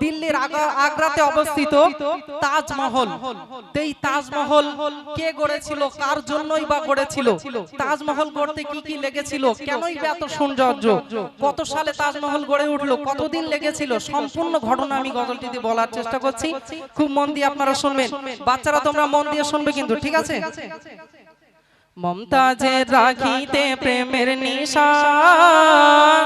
দিল্লির আগ্রাতে অবস্থিত তাজমহল। এই তাজমহল কে গড়েছিল? কার জন্যই বা গড়েছিল? তাজমহল গড়তে কি কি লেগেছিল? কেনই বা এত সৌন্দর্য? কত সালে তাজমহল গড়ে উঠল? কতদিন লেগেছিল? সম্পূর্ণ ঘটনা আমি গজলটিতে বলার চেষ্টা করছি। খুব মন দিয়ে আপনারা শুনবেন। বাচ্চারা তোমরা মন দিয়ে শুনবে কিন্তু, ঠিক আছে? মমতাজের রাখিতে প্রেমের নিশান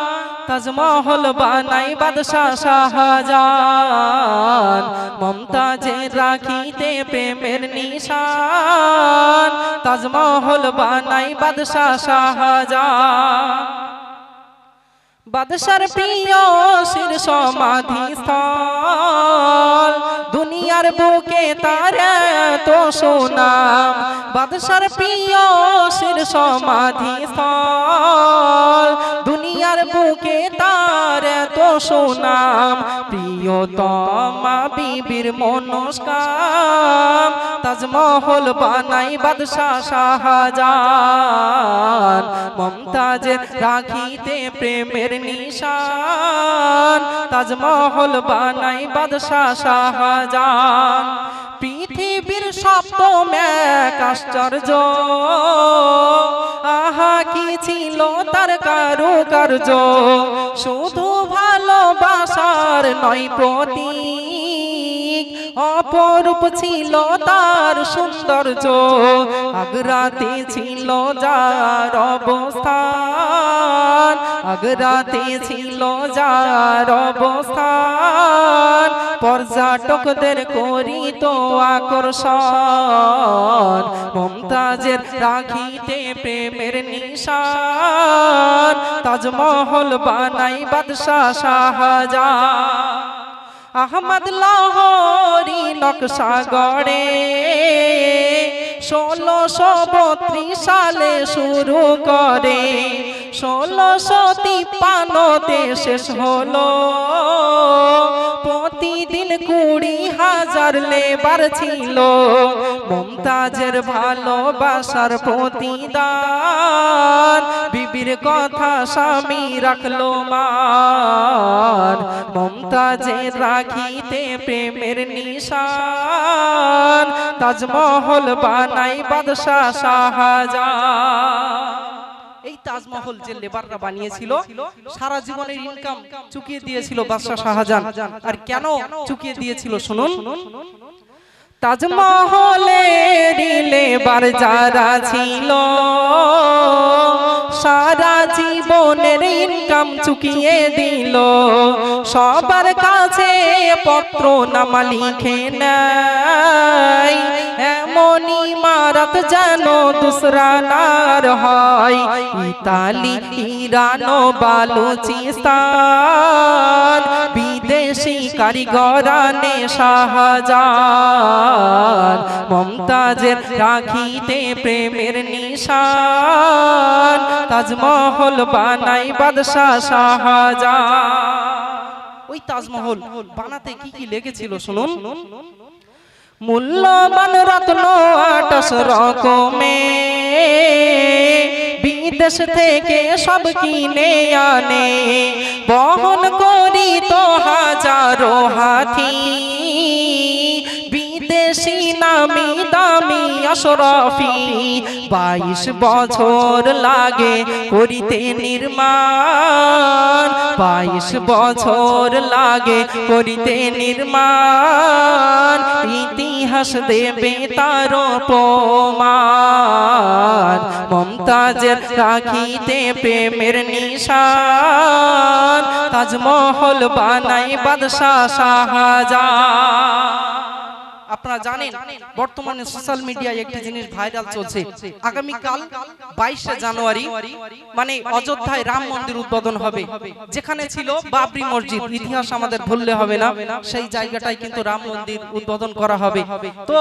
তাজমহল বানাই বাদশাহ শাহজাহান। মমতাজের রাখিতে প্রেমের নিশান। তাজমহল বানাই বাদশাহ শাহজাহান। বাদশার প্রিয় শির সমাধি স্থল। দুনিয়ার বুকে তার তো সুনাম। বাদশার প্রিয় শির সমাধি স্থল। সুনাম, প্রিয়তমা বিবির মনস্কাম, তাজমহল বানাই বাদশাহ শাহজাহান মমতাজের রাখিতে প্রেমের নিশান, তাজমহল বানাই বাদশাহ শাহজাহান। পৃথিবীর সপ্তম এক আশ্চর্য, আহা, কি ছিল তার কারুকার্য? শুধু ভালোবাসার নয় প্রতীক। অপরূপ ছিল তার সৌন্দর্য। আগ্রাতে ছিল যার অবস্থান। আগ্রাতে ছিল যার অবস্থান। পর্যটকদের করিত আকর্ষণ। মমতাজের রাখিতে প্রেমের নিশান। তাজমহল বানাই বাদশাহ শাহজাহান। আহমদ লাহোরি নকশা গড়ে ষোলোশো বত্রিশ সালে শুরু করে। ষোলোশো তিপ্পান্নতে শেষ হলো। প্রতিদিন কুড়ি হাজার লেবার ছিল। মমতাজের ভালোবাসার প্রতিদান। বিবির কথা স্বামী রাখল মান। মমতাজের রাখিতে প্রেমের নিশান। তাজমহল বানাই বাদশাহ শাহজাহান। তাজমহল যে লেবাররা বানিয়েছিল সারা জীবনের ইনকাম চুকিয়ে দিয়েছিল বাদশাহ শাহজাহান। আর কেন চুকিয়ে দিয়েছিল শুনুন? তাজমহলে লেবার যারা ছিল সারা জীবনের ইনকাম চুকিয়ে দিল। সবার কাছে পত্র নামা লিখে নাই। এমনই মারত যেন দুসরা নার হয় ইতালি ইরান বালুচিস্তান বিদেশি কারিগরানে শাহজাহান মমতাজের রাখিতে প্রেমের নিশান তাজমহল বানাই বাদশাহ শাহজাহান ওই তাজমহল বানাতে কি কি লেগেছিল, শুনুন। মূল্যবান রত্ন আটস রকমে। বিদেশ থেকে সব কিনে আনে। বহন করি তো হাজারো হাতি। বিদেশি নামি দামি অশরফি বাইশ বছর লাগে করিতে নির্মাণ বাইশ বছর লাগে করিতে নির্মাণ। ইতিহাস দেবে তার প্রমাণ। মমতাজের রাখিতে প্রেমের নিশান। তাজমহল বানাই বাদশাহ শাহজাহান। আপনারা জানেন বর্তমানে সোশ্যাল মিডিয়ায় একটি জিনিস ভাইরাল চলছে। আগামী কাল বাইশে জানুয়ারি মানে অযোধ্যায় রাম মন্দির উদ্বোধন হবে। যেখানে ছিল বাবরি মসজিদ ইতিহাস আমাদের ভুললে হবে না। সেই জায়গাটায় কিন্তু রাম মন্দির উদ্বোধন করা হবে। তো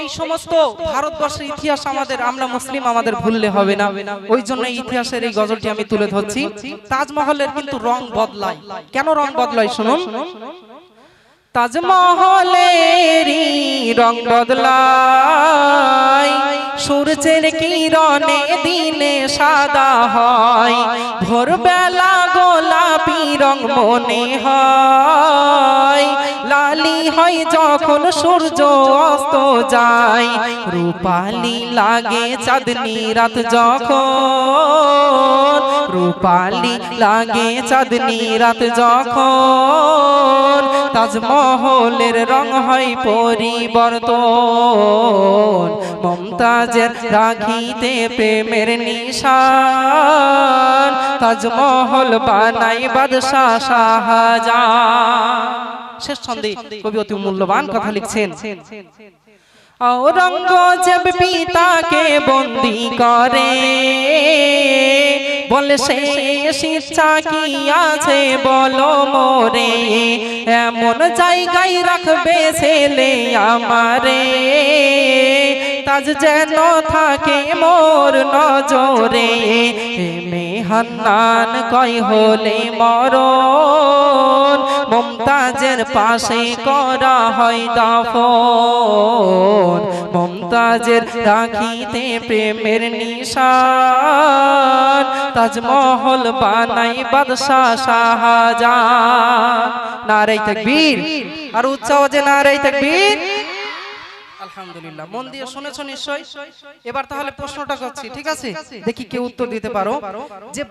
এই সমস্ত ভারতবর্ষের ইতিহাস আমাদের আমরা মুসলিম আমাদের ভুললে হবে না। ওই জন্য ইতিহাসের এই গজলটি আমি তুলে ধরছি। তাজমহলের কিন্তু রং বদলায়। কেন রং বদলায়? শুনুন। তাজমহলেরই রং বদলায়, সূর্যের কিরণে দিনে সাদা হয়, ভোরবেলা গোলাপি রং মনে হয়। লালি হয় যখন সূর্য অস্ত যায়, রূপালি লাগে চাঁদনি রাত যখন রূপালি লাগে চাঁদনি রাত যখন তাজমহলের রং হয় পরিবর্তন। মমতাজের রাখিতে প্রেমের নিশান, তাজমহল বানাই বাদশাহ শাহজাহান। শেষ ছন্দে কবি অতি মূল্যবান কথা লিখছেন, ঔরঙ্গজেব পিতাকে বন্দি করে বলে শেষ ইচ্ছা কি আছে? বলো মোরে এমন জায়গায় রাখবে ছেলে আমারে। তাজ যেন থাকে মোর নজরে মেহান্নান কই হলে মরণ। মমতাজের পাশে করা হয় দাফন। মমতাজের রাখিতে প্রেমের নিশান, তাজমহল বানাই বাদশাহ শাহজাহান। নারাই তাকবীর। আর উচ্চ আওয়াজে নারাই তাকবীর। আলহামদুলিল্লাহ। শুনেছো এবার তাহলে প্রশ্নটা ঠিক আছে? দেখি কেউ উত্তর দিতে পারো। যে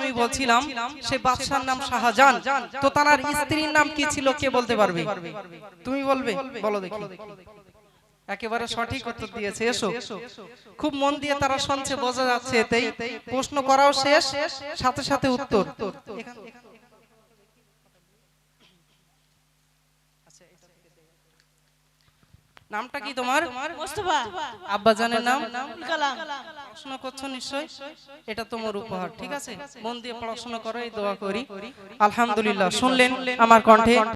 আমি বলছিলাম বাদশার নাম শাহজাহান। তো তার স্ত্রীর নাম কি ছিল, কে বলতে পারবে? তুমি বলবে? বলো দেখি। একেবারে সঠিক উত্তর দিয়েছে এসো। খুব মন দিয়ে তারা শুনছে বোঝা যাচ্ছে এতেই প্রশ্ন করাও শেষ সাথে সাথে উত্তর। নামটা কি তোমার? মোস্তফা। আব্বা জানের নাম? কালাম। পড়াশোনা করছ নিশ্চয় এটা তোমার উপহার ঠিক আছে? মন দিয়ে পড়াশোনা করো এই দোয়া করি। আলহামদুলিল্লাহ। শুনলেন আমার কণ্ঠে।